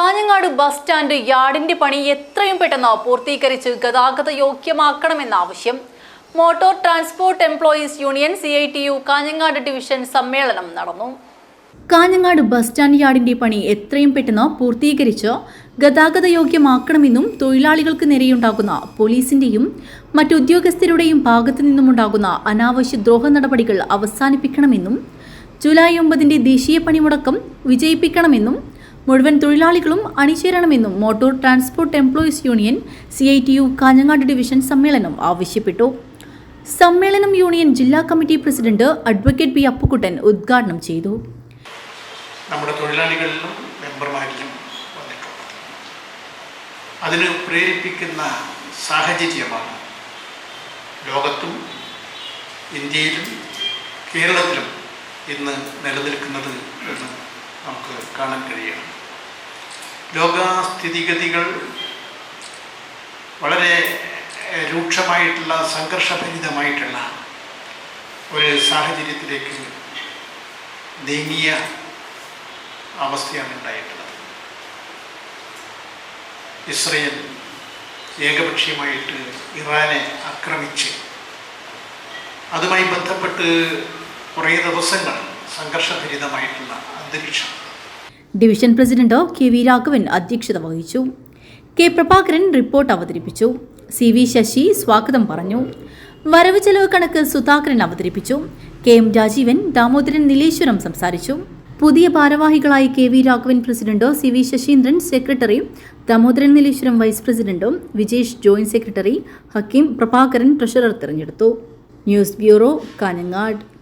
Kanhangad bus stand യാർഡിന്റെ പണി എത്രയും പെട്ടെന്ന് പൂർത്തീകരിച്ച് ഗതാഗത യോഗ്യമാക്കണമെന്ന ആവശ്യം. Motor transport employees union C I T U Kanhangad division സമ്മേളനം നടന്നു. കാഞ്ഞങ്ങാട് ബസ് സ്റ്റാൻഡ് യാർഡിന്റെ പണി എത്രയും പെട്ടെന്ന് പൂർത്തീകരിച്ച് ഗതാഗത യോഗ്യമാക്കണമെന്നും തൊഴിലാളികൾക്ക് നേരെയുണ്ടാകുന്ന പോലീസിന്റെയും മറ്റുദ്യോഗസ്ഥരുടെയും ഭാഗത്തു നിന്നുമുണ്ടാകുന്ന അനാവശ്യ ദ്രോഹ നടപടികൾ അവസാനിപ്പിക്കണമെന്നും ജൂലൈ ഒമ്പതിന്റെ ദേശീയ പണിമുടക്കം വിജയിപ്പിക്കണമെന്നും മുഴുവൻ തൊഴിലാളികളും അണിചേരണമെന്നും motor transport employees union C I T U Kanhangad division സമ്മേളനം ആവശ്യപ്പെട്ടു. സമ്മേളനം യൂണിയൻ ജില്ലാ committee president advocate P Appukuttan ഉദ്ഘാടനം ചെയ്തു. നമ്മുടെ തൊഴിലാളികളിലും മെമ്പർമാരിലും വന്നിട്ടുണ്ട്. അതിന് പ്രേരിപ്പിക്കുന്ന സാഹചര്യമാണ് ലോകത്തും ഇന്ത്യയിലും കേരളത്തിലും ഇന്ന് നിലനിൽക്കുന്നത് എന്ന് കാണാൻ കഴിയണം ലോകസ്ഥിതിഗതികൾ വളരെ രൂക്ഷമായിട്ടുള്ള സംഘർഷഭരിതമായിട്ടുള്ള ഒരു സാഹചര്യത്തിലേക്ക് നീങ്ങിയ അവസ്ഥയാണ് ഉണ്ടായിട്ടുള്ളത്. ഇസ്രയേൽ ഏകപക്ഷീയമായിട്ട് ഇറാനെ ആക്രമിച്ച് അതുമായി ബന്ധപ്പെട്ട് കുറേ ദിവസങ്ങൾ സംഘർഷഭരിതമായിട്ടുള്ള അന്തരീക്ഷം division president K V Raghavan അധ്യക്ഷത വഹിച്ചു. കെ പ്രഭാകരൻ റിപ്പോർട്ട് അവതരിപ്പിച്ചു. സി വി ശശി സ്വാഗതം പറഞ്ഞു. വരവ് ചെലവ് കണക്ക് സുധാകരൻ അവതരിപ്പിച്ചു. കെ എം രാജീവൻ ദാമോദരൻ നീലേശ്വരം സംസാരിച്ചു. പുതിയ ഭാരവാഹികളായി K V Raghavan പ്രസിഡന്റോ C V Sasindran secretary Damodaran Nileshwaram vice പ്രസിഡന്റും Vijesh joint secretary Hakeem Prabhakaran treasurer തിരഞ്ഞെടുത്തു. News bureau Kanhangad.